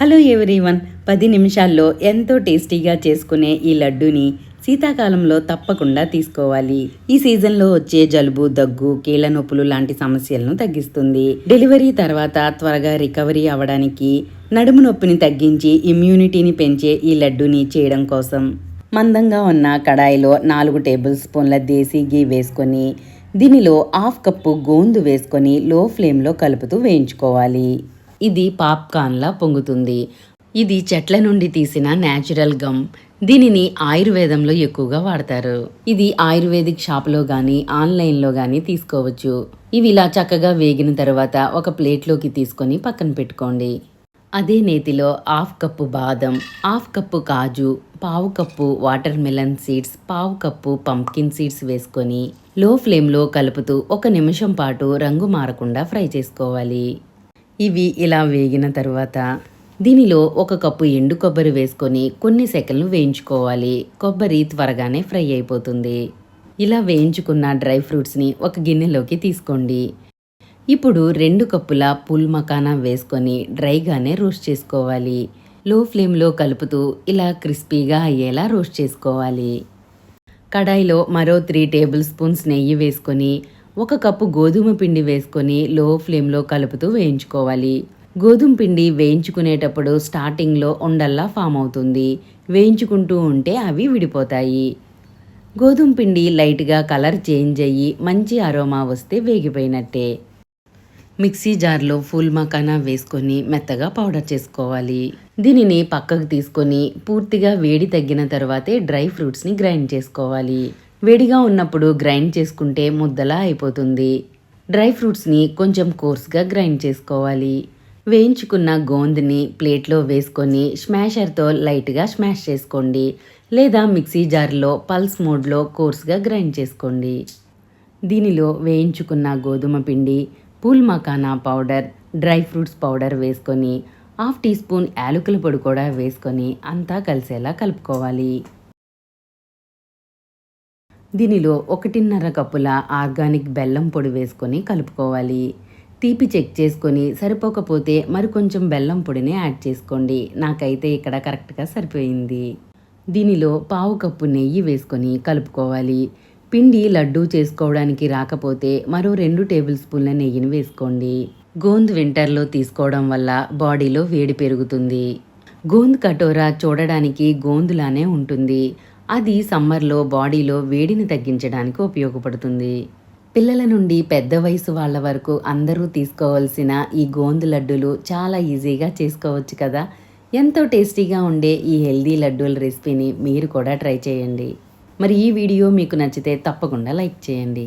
Hello everyone పది నిమిషాల్లో ఎంతో టేస్టీగా చేసుకునే ఈ లడ్డూని శీతాకాలంలో తప్పకుండా తీసుకోవాలి. ఈ సీజన్లో వచ్చే జలుబు దగ్గు కీళ్ళ నొప్పులు లాంటి సమస్యలను తగ్గిస్తుంది. డెలివరీ తర్వాత త్వరగా రికవరీ అవ్వడానికి నడుము నొప్పిని తగ్గించి ఇమ్యూనిటీని పెంచే ఈ లడ్డూని చేయడం కోసం మందంగా ఉన్న కడాయిలో నాలుగు టేబుల్ స్పూన్ల దేశీ గీ వేసుకొని దీనిలో హాఫ్ కప్పు గోందు వేసుకొని లో ఫ్లేమ్లో కలుపుతూ వేయించుకోవాలి. ఇది పాప్కార్న్లా పొంగుతుంది. ఇది చెట్ల నుండి తీసిన న్యాచురల్ గమ్. దీనిని ఆయుర్వేదంలో ఎక్కువగా వాడతారు. ఇది ఆయుర్వేదిక్ షాప్లో కానీ ఆన్లైన్లో కానీ తీసుకోవచ్చు. ఇవి ఇలా చక్కగా వేగిన తర్వాత ఒక ప్లేట్లోకి తీసుకొని పక్కన పెట్టుకోండి. అదే నేతిలో హాఫ్ కప్పు బాదం హాఫ్ కప్పు కాజు పావు కప్పు వాటర్ మెలన్ సీడ్స్ పావు కప్పు పంప్కిన్ సీడ్స్ వేసుకొని లో ఫ్లేమ్లో కలుపుతూ ఒక నిమిషం పాటు రంగు మారకుండా ఫ్రై చేసుకోవాలి. ఇవి ఇలా వేగిన తర్వాత దీనిలో ఒక కప్పు ఎండు కొబ్బరి వేసుకొని కొన్ని సెకండ్లు వేయించుకోవాలి. కొబ్బరి త్వరగానే ఫ్రై అయిపోతుంది. ఇలా వేయించుకున్న డ్రై ఫ్రూట్స్ని ఒక గిన్నెలోకి తీసుకోండి. ఇప్పుడు రెండు కప్పుల పుల్ మకానా వేసుకొని డ్రైగానే రోస్ట్ చేసుకోవాలి. లో ఫ్లేమ్లో కలుపుతూ ఇలా క్రిస్పీగా అయ్యేలా రోస్ట్ చేసుకోవాలి. కడాయిలో మరో త్రీ టేబుల్ స్పూన్స్ నెయ్యి వేసుకొని ఒక కప్పు గోధుమ పిండి వేసుకొని లో ఫ్లేమ్లో కలుపుతూ వేయించుకోవాలి. గోధుమ పిండి వేయించుకునేటప్పుడు స్టార్టింగ్లో ఉండల్లా ఫామ్ అవుతుంది. వేయించుకుంటూ ఉంటే అవి విడిపోతాయి. గోధుమ పిండి లైట్గా కలర్ చేంజ్ అయ్యి మంచి అరోమా వస్తే వేగిపోయినట్టే. మిక్సీ జార్లో ఫుల్ మకానా వేసుకొని మెత్తగా పౌడర్ చేసుకోవాలి. దీనిని పక్కకు తీసుకొని పూర్తిగా వేడి తగ్గిన తర్వాతే డ్రై ఫ్రూట్స్ని గ్రైండ్ చేసుకోవాలి. వేడిగా ఉన్నప్పుడు గ్రైండ్ చేసుకుంటే ముద్దలా అయిపోతుంది. డ్రై ఫ్రూట్స్ని కొంచెం కోర్స్గా గ్రైండ్ చేసుకోవాలి. వేయించుకున్న గోందుని ప్లేట్లో వేసుకొని స్మాషర్తో లైట్గా స్మాష్ చేసుకోండి. లేదా మిక్సీ జార్లో పల్స్ మోడ్లో కోర్స్గా గ్రైండ్ చేసుకోండి. దీనిలో వేయించుకున్న గోధుమ పిండి pool makhana powder dry fruits powder వేసుకొని హాఫ్ టీ స్పూన్ యాలకుల పొడి కూడా వేసుకొని అంతా కలిసేలా కలుపుకోవాలి. దీనిలో ఒకటిన్నర కప్పుల ఆర్గానిక్ బెల్లం పొడి వేసుకొని కలుపుకోవాలి. తీపి చెక్ చేసుకొని సరిపోకపోతే మరికొంచెం బెల్లం పొడిని యాడ్ చేసుకోండి. నాకైతే ఇక్కడ కరెక్ట్గా సరిపోయింది. దీనిలో పావు కప్పు నెయ్యి వేసుకొని కలుపుకోవాలి. పిండి లడ్డూ చేసుకోవడానికి రాకపోతే మరో రెండు టేబుల్ స్పూన్ల నెయ్యిని వేసుకోండి. గోంద్ వింటర్లో తీసుకోవడం వల్ల బాడీలో వేడి పెరుగుతుంది. గోంద్ కటోరా చూడడానికి గోందులానే ఉంటుంది. అది సమ్మర్లో బాడీలో వేడిని తగ్గించడానికి ఉపయోగపడుతుంది. పిల్లల నుండి పెద్ద వయసు వాళ్ళ వరకు అందరూ తీసుకోవాల్సిన ఈ గోందు లడ్డూలు చాలా ఈజీగా చేసుకోవచ్చు కదా. ఎంతో టేస్టీగా ఉండే ఈ హెల్దీ లడ్డూల రెసిపీని మీరు కూడా ట్రై చేయండి. మరి ఈ వీడియో మీకు నచ్చితే తప్పకుండా లైక్ చేయండి.